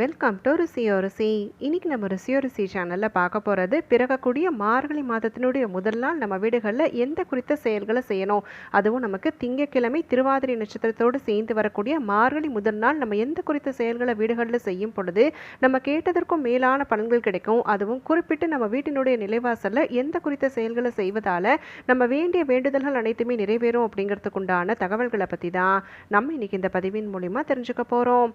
Welcome to ருசியோ ருசி. இன்னைக்கு நம்ம ருசியோ ருசி சேனலில் பார்க்க போகிறது பிறக்கக்கூடிய மார்கழி மாதத்தினுடைய முதல் நாள். நம்ம வீடுகளில் எந்த குறித்த செயல்களை செய்யணும்? அதுவும் நமக்கு திங்கட்கிழமை திருவாதிரை நட்சத்திரத்தோடு சேர்ந்து வரக்கூடிய மார்கழி முதல் நாள் நம்ம எந்த குறித்த செயல்களை வீடுகளில் செய்யும் பொழுது நம்ம கேட்டதற்கும் மேலான பலன்கள் கிடைக்கும். அதுவும் குறிப்பிட்டு நம்ம வீட்டினுடைய நிலைவாசலில் எந்த குறித்த செயல்களை செய்வதால் நம்ம வேண்டிய வேண்டுதல்கள் அனைத்துமே நிறைவேறும் அப்படிங்கிறதுக்குண்டான தகவல்களை பற்றி தான் நம்ம இன்னைக்கு இந்த பதிவின் மூலிமா தெரிஞ்சுக்க போகிறோம்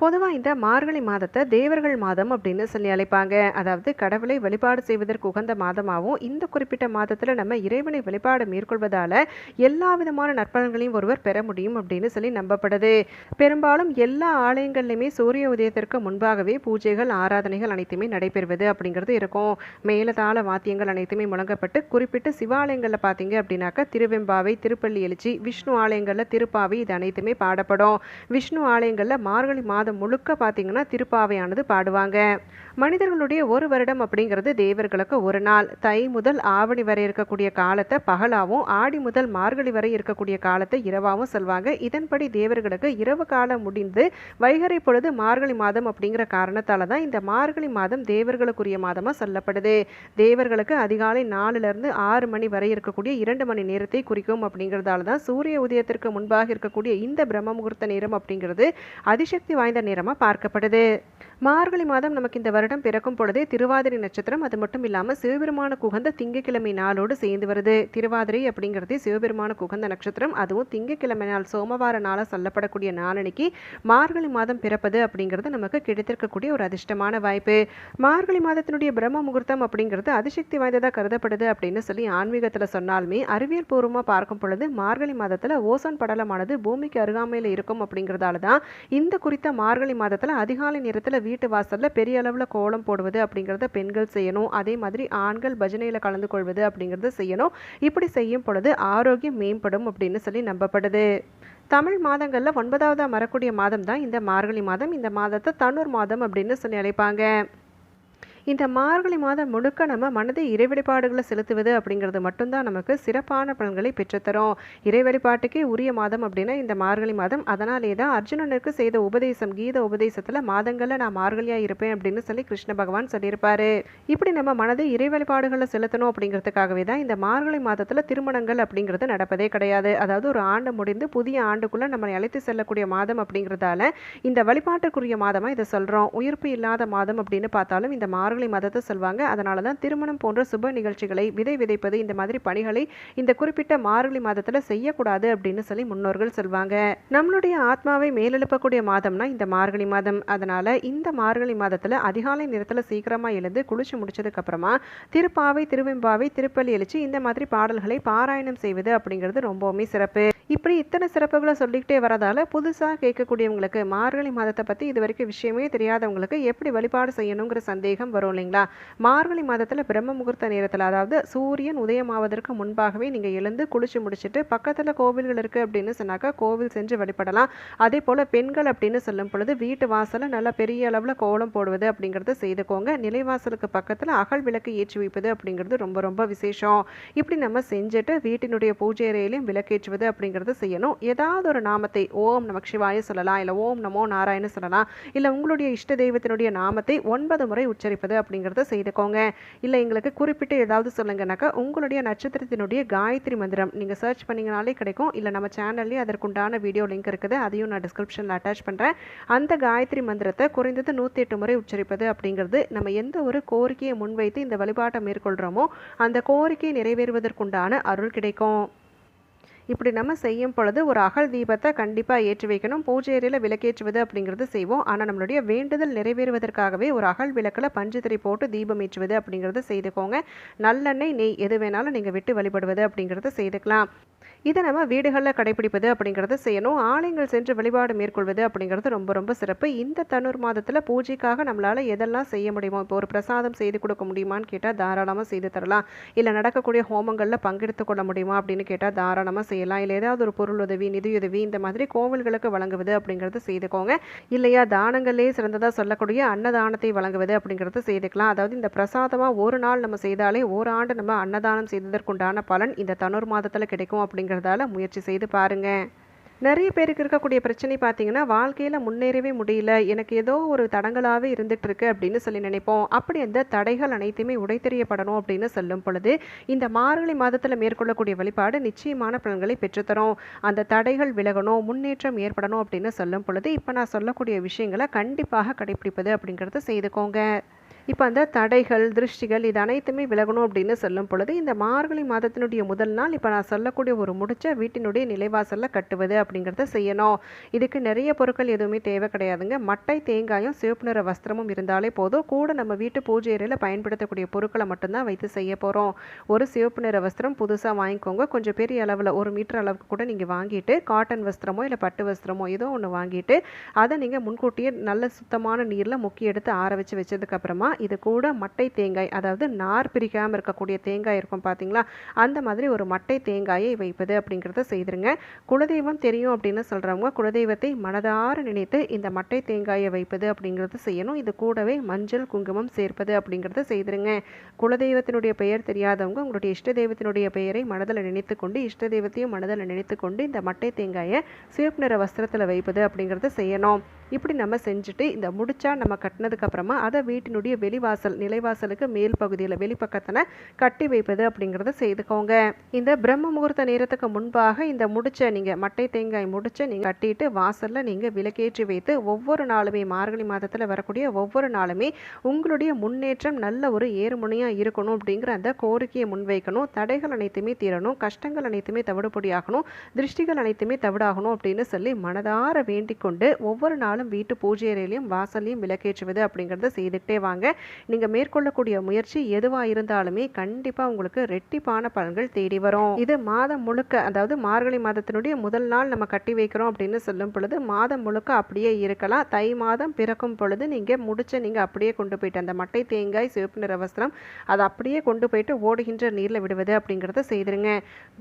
பொதுவாக இந்த மார்கழி மாதத்தை தேவர்கள் மாதம் அப்படின்னு சொல்லி அழைப்பாங்க. அதாவது கடவுளை வழிபாடு செய்வதற்கு உகந்த மாதமாகவும் இந்த குறிப்பிட்ட மாதத்தில் நம்ம இறைவனை வழிபாடு மேற்கொள்வதால் எல்லா விதமான நற்பலன்களையும் ஒருவர் பெற முடியும் அப்படின்னு சொல்லி நம்பப்படுது. பெரும்பாலும் எல்லா ஆலயங்கள்லையுமே சூரிய உதயத்திற்கு முன்பாகவே பூஜைகள் ஆராதனைகள் அனைத்துமே நடைபெறுவது அப்படிங்கிறது இருக்கும். மேலதாள வாத்தியங்கள் அனைத்துமே முழங்கப்பட்டு குறிப்பிட்ட சிவாலயங்களில் பார்த்தீங்க அப்படின்னாக்கா திருவெம்பாவை திருப்பள்ளி எழுச்சி விஷ்ணு ஆலயங்களில் திருப்பாவை இது அனைத்துமே பாடப்படும். விஷ்ணு ஆலயங்களில் மார்கழி மாதம் முழுக்க பார்த்தீங்கன்னா திருப்பாவையானது பாடுவாங்க. மனிதர்களுடைய ஒரு வருடம் அப்படிங்கிறது தேவர்களுக்கு ஒரு நாள். தை முதல் ஆவணி வரை இருக்கக்கூடிய காலத்தை பகலாகவும் ஆடி முதல் மார்கழி வரை இருக்கக்கூடிய காலத்தை இரவாகவும் சொல்வாங்க. இதன்படி தேவர்களுக்கு இரவு காலம் முடிந்து வைகறை பொழுது மார்கழி மாதம் அப்படிங்கிற காரணத்தால் தான் இந்த மார்கழி மாதம் தேவர்களுக்குரிய மாதமாக சொல்லப்படுது. தேவர்களுக்கு அதிகாலை நாலுலேருந்து ஆறு மணி வரை இருக்கக்கூடிய இரண்டு மணி நேரத்தை குறிக்கும் அப்படிங்கிறதால தான் சூரிய உதயத்திற்கு முன்பாக இருக்கக்கூடிய இந்த பிரம்ம முகூர்த்த நேரம் அப்படிங்கிறது அதிசக்தி வாய்ந்த நேரமாக பார்க்கப்படுது. மார்கழி மாதம் நமக்கு இந்த வருடம் பிறக்கும் பொழுதே திருவாதிரை நட்சத்திரம் அது மட்டும் இல்லாமல் சிவபெருமான குகந்த திங்கக்கிழமை நாளோடு சேர்ந்து வருது. திருவாதிரை அப்படிங்கிறது சிவபெருமான குகந்த நட்சத்திரம். அதுவும் திங்கக்கிழமை நாள் சோமவார நாளாக சொல்லப்படக்கூடிய நாளனைக்கு மார்கழி மாதம் பிறப்பது அப்படிங்கிறது நமக்கு கிடைத்திருக்கக்கூடிய ஒரு அதிர்ஷ்டமான வாய்ப்பு. மார்கழி மாதத்தினுடைய பிரம்ம முகூர்த்தம் அப்படிங்கிறது அதிசக்தி வாய்ந்ததாக கருதப்படுது அப்படின்னு சொல்லி ஆன்மீகத்தில் சொன்னாலுமே அறிவியல் பூர்வமாக பார்க்கும் பொழுது மார்கழி மாதத்தில் ஓசோன் படலமானது பூமிக்கு அருகாமையில் இருக்கும் அப்படிங்கிறதால தான் இந்த குறித்த மார்கழி மாதத்தில் அதிகாலை நேரத்தில் வீட்டு வாசலில் பெரிய அளவில் கோலம் போடுவது அப்படிங்கிறத பெண்கள் செய்யணும். அதே மாதிரி ஆண்கள் பஜனையில் கலந்து கொள்வது அப்படிங்கிறத செய்யணும். இப்படி செய்யும் பொழுது ஆரோக்கியம் மேம்படும் அப்படின்னு சொல்லி நம்பப்படுது. தமிழ் மாதங்களில் ஒன்பதாவது மரக்கூடிய மாதம் தான் இந்த மார்கழி மாதம். இந்த மாதத்தை தன்னூர் மாதம் அப்படின்னு சொல்லி அழைப்பாங்க. இந்த மார்கழி மாதம் முழுக்க நம்ம மனதை இறை வழிபாடுகளை செலுத்துவது அப்படிங்கிறது மட்டும்தான் நமக்கு சிறப்பான பலன்களை பெற்றுத்தரும். இறை வழிபாட்டுக்கே உரிய மாதம் அப்படின்னா இந்த மார்கழி மாதம். அதனாலே தான் அர்ஜுனனுக்கு செய்த உபதேசம் கீத உபதேசத்தில் மாதங்களில் நான் மார்கழியாக இருப்பேன் அப்படின்னு சொல்லி கிருஷ்ண பகவான் சொல்லியிருப்பாரு. இப்படி நம்ம மனதை இறை வழிபாடுகளை செலுத்தணும் அப்படிங்கிறதுக்காகவே தான் இந்த மார்கழி மாதத்தில் திருமணங்கள் அப்படிங்கிறது நடப்பதே கிடையாது. அதாவது ஒரு ஆண்டு முடிந்து புதிய ஆண்டுக்குள்ளே நம்ம அழைத்து செல்லக்கூடிய மாதம் அப்படிங்கிறதால இந்த வழிபாட்டுக்குரிய மாதமாக இதை சொல்கிறோம் உயிர்ப்பு இல்லாத மாதம் அப்படின்னு பார்த்தாலும் இந்த மார்கழி மார்கழி மதத்தை சொல்வாங்க. அதனால தான் திருமணம் போன்ற சுப நிகழ்ச்சிகளை விதை விதைப்பது இந்த மாதிரி பணிகளை இந்த குறிப்பிட்ட மார்கழி மாதத்தில் செய்யக்கூடாது அப்படின்னு சொல்லி முன்னோர்கள் சொல்வாங்க. நம்மளுடைய ஆத்மாவை மேலெழுப்பக்கூடிய மாதம்னா இந்த மார்கழி மாதம். அதனால இந்த மார்கழி மாதத்தில் அதிகாலை நேரத்தில் சீக்கிரமாக எழுந்து குளிச்சு முடிச்சதுக்கு அப்புறமா திருப்பாவை திருவெம்பாவை திருப்பள்ளி எழுச்சி இந்த மாதிரி பாடல்களை பாராயணம் செய்வது அப்படிங்கிறது ரொம்பவுமே சிறப்பு. இப்படி இத்தனை சிறப்புகளை சொல்லிக்கிட்டே வரதால புதுசாக கேட்கக்கூடியவங்களுக்கு மார்கழி மாதத்தை பற்றி இது வரைக்கும் விஷயமே தெரியாதவங்களுக்கு எப்படி வழிபாடு செய்யணுங்கிற சந்தேகம் வரும் இல்லைங்களா? மார்கழி மாதத்தில் பிரம்ம முகூர்த்த நேரத்தில் அதாவது சூரியன் உதயமாவதற்கு முன்பாகவே நீங்கள் எழுந்து குளிச்சு முடிச்சுட்டு பக்கத்தில் கோவில்கள் இருக்குது அப்படின்னு சொன்னாக்கா கோவில் சென்று வழிபடலாம். அதே போல் பெண்கள் அப்படின்னு சொல்லும் பொழுது வீட்டு வாசலில் நல்லா பெரிய அளவில் கோலம் போடுவது அப்படிங்கிறத செய்துக்கோங்க. நிலைவாசலுக்கு பக்கத்தில் அகல் விளக்கு ஏற்றி வைப்பது அப்படிங்கிறது ரொம்ப ரொம்ப விசேஷம். இப்படி நம்ம செஞ்சுட்டு வீட்டினுடைய பூஜை அறையிலையும் விளக்கேற்றுவது அப்படிங்கிறது செய்யணும். ஏதாவது ஒரு நாமத்தை ஓம் நமக் சிவாய சொல்லலாம் இல்லை ஓம் நமோ நாராயண சொல்லலாம் இல்லை உங்களுடைய இஷ்ட தெய்வத்தினுடைய நாமத்தை ஒன்பது முறை உச்சரிப்பது அப்படிங்கிறத செய்துக்கோங்க. இல்லை எங்களுக்கு குறிப்பிட்டு ஏதாவது சொல்லுங்கனாக்கா உங்களுடைய நட்சத்திரத்தினுடைய காயத்ரி மந்திரம் நீங்கள் சர்ச் பண்ணிங்கனாலே கிடைக்கும். இல்லை நம்ம சேனல்லேயே அதற்குண்டான வீடியோ லிங்க் இருக்குது அதையும் நான் டிஸ்கிரிப்ஷனில் அட்டாச் பண்ணுறேன் அந்த காயத்ரி மந்திரத்தை குறைந்தது நூற்றி எட்டு முறை உச்சரிப்பது அப்படிங்கிறது நம்ம எந்த ஒரு கோரிக்கையை முன்வைத்து இந்த வழிபாட்டை மேற்கொள்கிறோமோ அந்த கோரிக்கை நிறைவேறுவதற்குண்டான அருள் கிடைக்கும். இப்படி நம்ம செய்யும் பொழுது ஒரு அகல் தீபத்தை கண்டிப்பாக ஏற்றி வைக்கணும். பூஜை அறையில் விளக்கேற்றுவது அப்படிங்கிறது செய்வோம். ஆனால் நம்மளுடைய வேண்டுதல் நிறைவேறுவதற்காகவே ஒரு அகல் விளக்கில் பஞ்சுத்திரை போட்டு தீபம் ஏற்றுவது அப்படிங்கிறத செய்துக்கோங்க. நல்லெண்ணெய் நெய் எது வேணாலும் நீங்கள் விட்டு வழிபடுவது அப்படிங்கிறத செய்துக்கலாம். இதை நம்ம வீடுகளில் கடைபிடிப்பது அப்படிங்கிறத செய்யணும். ஆலயங்கள் சென்று வழிபாடு மேற்கொள்வது அப்படிங்கிறது ரொம்ப ரொம்ப சிறப்பு. இந்த தனுர் மாதத்தில் பூஜைக்காக நம்மளால் எதெல்லாம் செய்ய முடியுமோ இப்போ ஒரு பிரசாதம் செய்து கொடுக்க முடியுமான்னு கேட்டால் தாராளமாக செய்து தரலாம். இல்லை நடக்கக்கூடிய ஹோமங்களில் பங்கெடுத்து கொள்ள முடியுமா அப்படின்னு கேட்டால் தாராளமாக செய்யலாம். இல்லை ஏதாவது ஒரு பொருள் உதவி நிதியுதவி இந்த மாதிரி கோவில்களுக்கு வழங்குவது அப்படிங்கிறது செய்துக்கோங்க. இல்லையா தானங்களே சிறந்ததாக சொல்லக்கூடிய அன்னதானத்தை வழங்குவது அப்படிங்கிறது செய்துக்கலாம். அதாவது இந்த பிரசாதமாக ஒரு நாள் நம்ம செய்தாலே ஓராண்டு நம்ம அன்னதானம் செய்ததற்குண்டான பலன் இந்த தனுர் மாதத்தில் கிடைக்கும் அப்படிங்கிறதால முயற்சி செய்து பாருங்கள் நிறைய பேருக்கு இருக்கக்கூடிய பிரச்சனை பார்த்தீங்கன்னா வாழ்க்கையில் முன்னேறவே முடியல. எனக்கு ஏதோ ஒரு தடங்களாகவே இருந்துட்டு இருக்கு அப்படின்னு சொல்லி நினைப்போம். அப்படி அந்த தடைகள் அனைத்துமே உடைத்தெறியப்படணும் அப்படின்னு சொல்லும் பொழுது இந்த மார்கழி மாதத்தில் மேற்கொள்ளக்கூடிய வழிபாடு நிச்சயமான பலன்களை பெற்றுத்தரும். அந்த தடைகள் விலகணும் முன்னேற்றம் ஏற்படணும் அப்படின்னு சொல்லும் பொழுது இப்போ நான் சொல்லக்கூடிய விஷயங்களை கண்டிப்பாக கடைபிடிப்பது அப்படிங்கிறத செய்துக்கோங்க. இப்போ அந்த தடைகள் திருஷ்டிகள் இது அனைத்துமே விலகணும் அப்படின்னு சொல்லும் பொழுது இந்த மார்கழி மாதத்தினுடைய முதல் நாள் இப்போ நான் சொல்லக்கூடிய ஒரு முடிச்ச வீட்டினுடைய நிலைவாசலில் கட்டுவது அப்படிங்கிறத செய்யணும். இதுக்கு நிறைய பொருட்கள் எதுவுமே தேவை கிடையாதுங்க. மட்டை தேங்காயும் சிவப்பு நிற வஸ்திரமும் இருந்தாலே போதும். கூட நம்ம வீட்டு பூஜை அறையில் பயன்படுத்தக்கூடிய பொருட்களை மட்டும்தான் வைத்து செய்ய போகிறோம் ஒரு சிவப்பு நிற வஸ்திரம் புதுசாக வாங்கிக்கோங்க. கொஞ்சம் பெரிய அளவில் ஒரு மீட்டர் அளவுக்கு கூட நீங்கள் வாங்கிட்டு காட்டன் வஸ்திரமோ இல்லை பட்டு வஸ்திரமோ ஏதோ ஒன்று வாங்கிட்டு அதை நீங்கள் முன்கூட்டியே நல்ல சுத்தமான நீரில் முக்கி எடுத்து ஆற வச்சு வச்சதுக்கப்புறமா இது கூட மட்டை தேங்காய் அதாவது நார் பிரிக்காமல் இருக்கக்கூடிய தேங்காய் இருக்கும் பார்த்தீங்களா அந்த மாதிரி ஒரு மட்டை தேங்காயை வைப்பது அப்படிங்கிறத செய்திருங்க. குலதெய்வம் தெரியும் அப்படின்னு சொல்கிறவங்க குலதெய்வத்தை மனதார நினைத்து இந்த மட்டை தேங்காயை வைப்பது அப்படிங்கிறது செய்யணும். இது கூடவே மஞ்சள் குங்குமம் சேர்ப்பது அப்படிங்கிறத செய்திருங்க. குலதெய்வத்தினுடைய பெயர் தெரியாதவங்க உங்களுடைய இஷ்ட தெய்வத்தினுடைய பெயரை மனதில் நினைத்து கொண்டு இஷ்ட தெய்வத்தையும் மனதில் நினைத்து கொண்டு இந்த மட்டை தேங்காயை சிவப்பு நிற வஸ்திரத்தில் வைப்பது அப்படிங்கிறத செய்யணும். இப்படி நம்ம செஞ்சுட்டு இந்த முடிச்சா நம்ம கட்டினதுக்கப்புறமா அதை வீட்டினுடைய வெளிவாசல் நிலைவாசலுக்கு மேல் பகுதியில் வெளிப்பக்கத்தில் கட்டி வைப்பது அப்படிங்கிறத செய்துக்கோங்க. இந்த பிரம்ம முகூர்த்த நேரத்துக்கு முன்பாக இந்த முடிச்ச நீங்கள் மட்டை தேங்காய் முடிச்ச நீங்கள் கட்டிட்டு வாசலில் நீங்கள் விளக்கேற்றி வைத்து ஒவ்வொரு நாளுமே மார்கழி மாதத்தில் வரக்கூடிய ஒவ்வொரு நாளுமே உங்களுடைய முன்னேற்றம் நல்ல ஒரு ஏறுமுனையாக இருக்கணும் அப்படிங்கிற அந்த கோரிக்கையை முன்வைக்கணும். தடைகள் அனைத்துமே தீரணும் கஷ்டங்கள் அனைத்துமே தவிடுபடியாகணும் திருஷ்டிகள் அனைத்துமே தவிடாகணும் அப்படின்னு சொல்லி மனதார வேண்டிக் கொண்டு ஒவ்வொரு நாளும் வீட்டு பூஜை அறையிலையும் வாசல்லையும் விளக்கேற்றுவது அப்படிங்கிறத செய்துக்கிட்டே வாங்க. நீங்கள் மேற்கொள்ளக்கூடிய முயற்சி எதுவாக இருந்தாலுமே கண்டிப்பாக உங்களுக்கு ரெட்டிப்பான பலன்கள் தேடி வரும். இது மாதம் முழுக்க அதாவது மார்கழி மாதத்தினுடைய முதல் நாள் நம்ம கட்டி வைக்கிறோம் அப்படின்னு சொல்லும் பொழுது மாதம் முழுக்க அப்படியே இருக்கலாம். தை மாதம் பிறக்கும் பொழுது நீங்கள் முடிச்ச நீங்கள் அப்படியே கொண்டு போயிட்டு அந்த மட்டை தேங்காய் சிவப்பு நிற வஸ்திரம் அதை அப்படியே கொண்டு போயிட்டு ஓடுகின்ற நீரில் விடுவது அப்படிங்கிறத செய்திருங்க.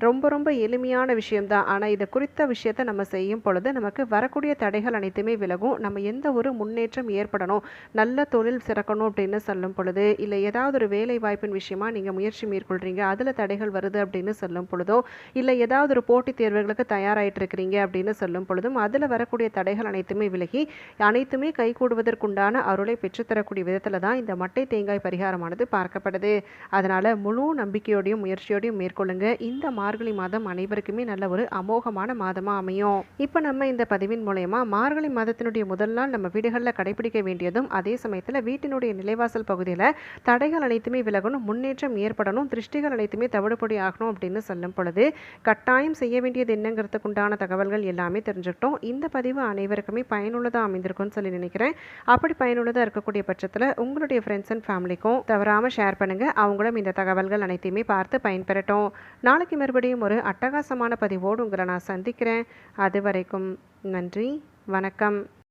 ரொம்ப ரொம்ப எளிமையான விஷயம்தான். ஆனால் இது குறித்த விஷயத்தை நம்ம செய்யும் பொழுது நமக்கு வரக்கூடிய தடைகள் அனைத்துமே விலகும். நம்ம எந்த ஒரு முன்னேற்றம் ஏற்படணும்? நல்ல தொழில் சிறக்கணும் அப்படின்னு சொல்லும் பொழுது இல்லை ஏதாவது ஒரு வேலை வாய்ப்பின் விஷயமா நீங்கள் முயற்சி மேற்கொள்கிறீங்க அதில் தடைகள் வருது அப்படின்னு சொல்லும் பொழுதோ இல்லை ஏதாவது ஒரு போட்டித் தேர்வுகளுக்கு தயாராகிட்டு இருக்கிறீங்க அப்படின்னு சொல்லும் பொழுதும் அதில் வரக்கூடிய தடைகள் அனைத்துமே விலகி அனைத்துமே கைகூடுவதற்குண்டான அருளை பெற்றுத்தரக்கூடிய விதத்தில் தான் இந்த மட்டை தேங்காய் பரிகாரமானது பார்க்கப்படுது. அதனால் முழு நம்பிக்கையோடையும் முயற்சியோடையும் மேற்கொள்ளுங்க. இந்த மார்கழி மாதம் அனைவருக்குமே நல்ல ஒரு அமோகமான மாதமாக அமையும். இப்போ நம்ம இந்த பதிவின் மூலயமா மார்கழி மாதத்தினுடைய முதல் நாள் நம்ம வீடுகளில் கடைபிடிக்க வேண்டியதும் அதே சமயத்தில் வீட்டினுடைய நிலைவாசல் பகுதியில் தடைகள் அனைத்துமே விலகணும் முன்னேற்றம் ஏற்படணும் திருஷ்டிகள் அனைத்துமே தவிடுபொடி ஆகணும் அப்படின்னு சொல்லும் பொழுது கட்டாயம் செய்ய வேண்டியது என்னங்கிறதுக்குண்டான தகவல்கள் எல்லாமே தெரிஞ்சுக்கிட்டோம். இந்த பதிவு அனைவருக்குமே பயனுள்ளதாக அமைந்திருக்கும்னு சொல்லி நினைக்கிறேன். அப்படி பயனுள்ளதாக இருக்கக்கூடிய பட்சத்தில் உங்களுடைய ஃப்ரெண்ட்ஸ் அண்ட் ஃபேமிலிக்கும் தவறாமல் ஷேர் பண்ணுங்கள் அவங்களும் இந்த தகவல்கள் அனைத்தையுமே பார்த்து பயன்பெறட்டும். நாளைக்கு மறுபடியும் ஒரு அட்டகாசமான பதிவோடு உங்களை நான் சந்திக்கிறேன். அது வரைக்கும் நன்றி வணக்கம்.